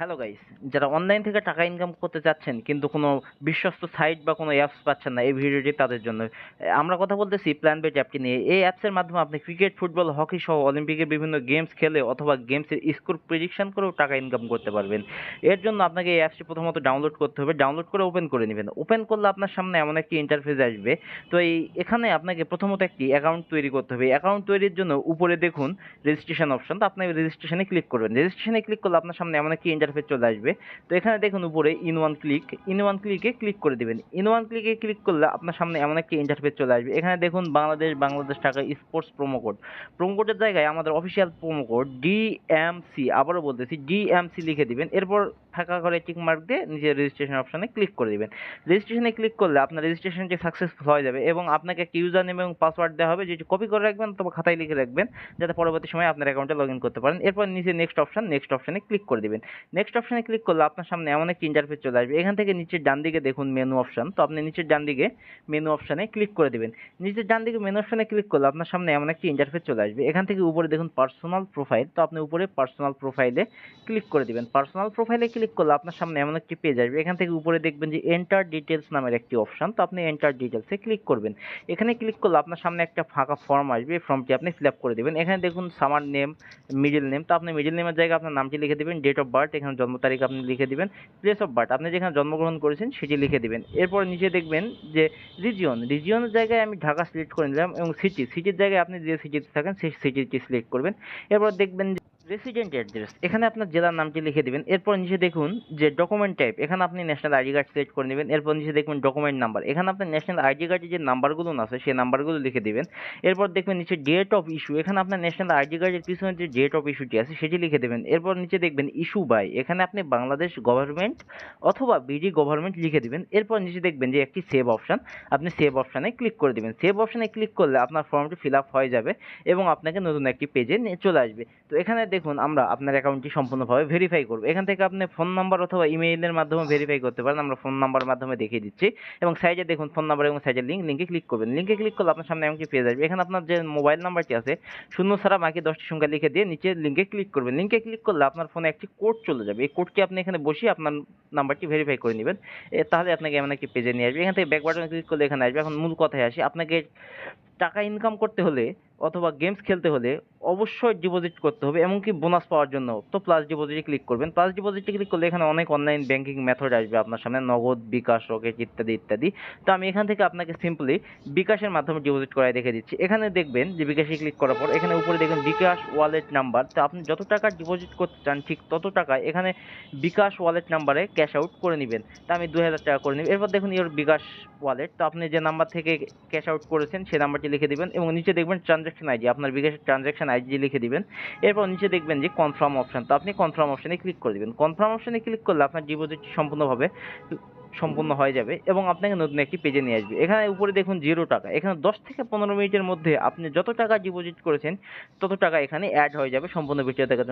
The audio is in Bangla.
হ্যালো গাইস যারা অনলাইন থেকে টাকা ইনকাম করতে চাচ্ছেন, কিন্তু কোনো বিশ্বস্ত সাইট বা কোনো অ্যাপস পাচ্ছেন না, এই ভিডিওটি তাদের জন্য। আমরা কথা বলতেছি প্ল্যান বেট অ্যাপটি নিয়ে। এই অ্যাপসের মাধ্যমে আপনি ক্রিকেট ফুটবল হকি সহ অলিম্পিকের বিভিন্ন গেমস খেলে অথবা গেমসের স্কোর প্রেডিকশন করেও টাকা ইনকাম করতে পারবেন। এর জন্য আপনাকে এই অ্যাপসটি প্রথমত ডাউনলোড করতে হবে। ডাউনলোড করে ওপেন করে নেবেন। ওপেন করলে আপনার সামনে এমন একটি ইন্টারফেস আসবে। তো এই, এখানে আপনাকে প্রথমত একটি অ্যাকাউন্ট তৈরি করতে হবে। অ্যাকাউন্ট তৈরির জন্য উপরে দেখুন রেজিস্ট্রেশন অপশন তো আপনি রেজিস্ট্রেশনে ক্লিক করবেন। রেজিস্ট্রেশনে ক্লিক করলে আপনার সামনে এমন একটি ইন্টারফেস চলে আসবে। তো এখানে দেখুন উপরে in one click in one ক্লিকে click করে দিবেন। ইন ওয়ান ক্লিকে ক্লিক করলে আপনার সামনে এমন একটি ইন্টারফেস চলে আসবে। এখানে দেখুন বাংলাদেশ বাংলাদেশ টাকা স্পোর্টস প্রোমো কোড প্রোমো কোডের জায়গায় আমাদের অফিসিয়াল প্রোমো কোড ডিএমসি আবারও বলতেছি ডিএমসি লিখে দিবেন। এরপর ফাঁকা করে টিক মার্ক দিয়ে নিজের রেজিস্ট্রেশন অপশনে ক্লিক করে দিবেন। রেজিস্ট্রেশনে ক্লিক করলে আপনার রেজিস্ট্রেশনটি সাকসেসফুল হয়ে যাবে এবং আপনাকে একটি ইউজার নেম এবং পাসওয়ার্ড দেওয়া হবে, যেটি কপি করে রাখবেন অথবা খাতায় লিখে রাখবেন, যাতে পরবর্তী সময় আপনার অ্যাকাউন্টে লগ ইন করতে পারেন। এরপর নিচে নেক্সট অপশন নেক্সট অপশনে ক্লিক করে দিবেন। নেক্সট অপশনে ক্লিক করলে আপনার সামনে এমন একটি ইন্টারফেস চলে আসবে। এখান থেকে নিচের ডান দিকে দেখুন মেনু অপশন তো আপনি নিচের ডান দিকে মেনু অপশনে ক্লিক করে দিবেন। নিচের ডান দিকে মেনু অপশনে ক্লিক করলে আপনার সামনে এমন একটি ইন্টারফেস চলে আসবে। এখান থেকে উপরে দেখুন পার্সোনাল প্রোফাইল তো আপনি উপরে পার্সোনাল প্রোফাইলে ক্লিক করে দিবেন। পার্সোনাল প্রোফাইলে ক্লিক করলে আপনার সামনে এমন একটি পেজ আসবে। এখান থেকে উপরে দেখবেন যে এন্টার ডিটেলস নামের একটি অপশন তো আপনি এন্টার ডিটেলসে ক্লিক করবেন। এখানে ক্লিক করলে আপনার সামনে একটা ফাঁকা ফর্ম আসবে, এই ফর্মটি আপনি ফিল করে দেবেন। এখানে দেখুন সামার নেম মিডিল নেম তো আপনি মিডিল নেমের জায়গায় আপনার নামটি লিখে দেবেন ডেট অফ বার্থ এখানে জন্ম তারিখ আপনি লিখে দিবেন প্লেস অফ বার্থ আপনি যেখানে জন্মগ্রহণ করেছেন সেটি লিখে দিবেন। এরপর নিচে দেখবেন যে রিজিয়ন রিজিয়নের জায়গায় আমি ঢাকা সিলেক্ট করে নিলাম এবং সিটি সিটির জায়গায় আপনি যে সিটিতে থাকেন সেই সিটিটি সিলেক্ট করবেন। এরপর দেখবেন রেসিডেন্ট অ্যাড্রেস এখানে আপনার জেলার নামটি লিখে দিবেন। এরপর নিচে দেখুন যে ডকুমেন্ট টাইপ এখানে আপনি ন্যাশনাল আইডি কার্ড সিলেক্ট করে নেবেন। এরপর নিচে দেখবেন ডকুমেন্ট নাম্বার এখানে আপনার ন্যাশনাল আইডি কার্ডের যে নাম্বারগুলো আছে, সেই নাম্বারগুলো লিখে দেবেন। এরপর দেখবেন নিচে ডেট অফ ইস্যু এখানে আপনার ন্যাশনাল আইডি কার্ডের পিছনে যে ডেট অফ ইস্যুটি আছে, সেটি লিখে দেবেন। এরপর নিচে দেখবেন ইস্যু বাই এখানে আপনি বাংলাদেশ গভর্নমেন্ট অথবা বিডি গভর্নমেন্ট লিখে দিবেন। এরপর নিচে দেখবেন যে একটি সেভ অপশন আপনি সেভ অপশনে ক্লিক করে দিবেন। সেভ অপশনে ক্লিক করলে আপনার ফর্মটি ফিল আপ হয়ে যাবে এবং আপনাকে নতুন একটি পেজে চলে আসবে। তো এখানে দেখুন, আমরা আপনার অ্যাকাউন্টটি সম্পূর্ণভাবে ভেরিফাই করব। এখান থেকে আপনি ফোন নাম্বার অথবা ইমেইলের মাধ্যমে ভেরিফাই করতে পারেন। আমরা ফোন নাম্বারের মাধ্যমে দেখিয়ে দিচ্ছি। এবং সাইজে দেখুন ফোন নাম্বার এবং সাইজের লিঙ্ক লিঙ্কে ক্লিক করবেন। লিঙ্কে ক্লিক করলে আপনার সামনে এমনকি পেয়ে যাবে এখানে আপনার যে মোবাইল নাম্বারটি আছে, শূন্য ছাড়া বাকি দশটি সংখ্যা লিখে দিয়ে নিচে লিঙ্কে ক্লিক করবেন। লিঙ্কে ক্লিক করলে আপনার ফোনে একটি কোড চলে যাবে। এই কোডটি আপনি এখানে বসিয়ে আপনার নাম্বারটি ভেরিফাই করে নেবেন। তাহলে আপনাকে এমন একটি পেজে নিয়ে আসবে। এখান থেকে ব্যাক বাটনে ক্লিক করলে এখানে আসবে। এখন মূল কথায় আসি। আপনাকে টাকা ইনকাম করতে হলে অথবা গেমস খেলতে হলে অবশ্যই ডিপোজিট করতে হবে, এমনকি বোনাস পাওয়ার জন্য তো প্লাস ডিপোজিটে ক্লিক করবেন। প্লাস ডিপোজিটে ক্লিক করলে এখানে অনেক অনলাইন ব্যাংকিং মেথড আসবে আপনার সামনে, নগদ, বিকাশ রকেট ইত্যাদি ইত্যাদি। তো আমি এখান থেকে আপনাকে সিম্পলি বিকাশের মাধ্যমে ডিপোজিট করাই দেখে দিচ্ছি। এখানে দেখবেন যে বিকাশে ক্লিক করার পর এখানে উপরে দেখবেন বিকাশ ওয়ালেট নাম্বার তো আপনি যত টাকা ডিপোজিট করতে চান ঠিক তত টাকা এখানে বিকাশ ওয়ালেট নাম্বারে ক্যাশ আউট করে নেবেন। তা আমি দুই হাজার টাকা করে নেব। এরপর দেখুন ইওর বিকাশ ওয়ালেট তো আপনি যে নাম্বার থেকে ক্যাশ আউট করেছেন, সেই নাম্বারটি লিখে দিবেন এবং নিচে দেখবেন ট্রানজাকশন আইডি, আপনার বিকাশের ট্রানজ্যাকশন আইডি লিখে দিবেন। এরপর নিচে দেখবেন যে কনফার্ম অপশন তো আপনি কনফার্ম অপশনে ক্লিক করে দিবেন। কনফার্ম অপশনে ক্লিক করলে আপনার ডিপোজিটটি সম্পূর্ণভাবে সম্পূর্ণ হয়ে যাবে এবং আপনাকে নতুন একটি পেজে নিয়ে আসবে। এখানে উপরে দেখুন জিরো টাকা। এখানে দশ থেকে পনেরো মিনিটের মধ্যে আপনি যত টাকা ডিপোজিট করেছেন, তত টাকা এখানে অ্যাড হয়ে যাবে সম্পূর্ণ ভিডিও দেখার জন্য।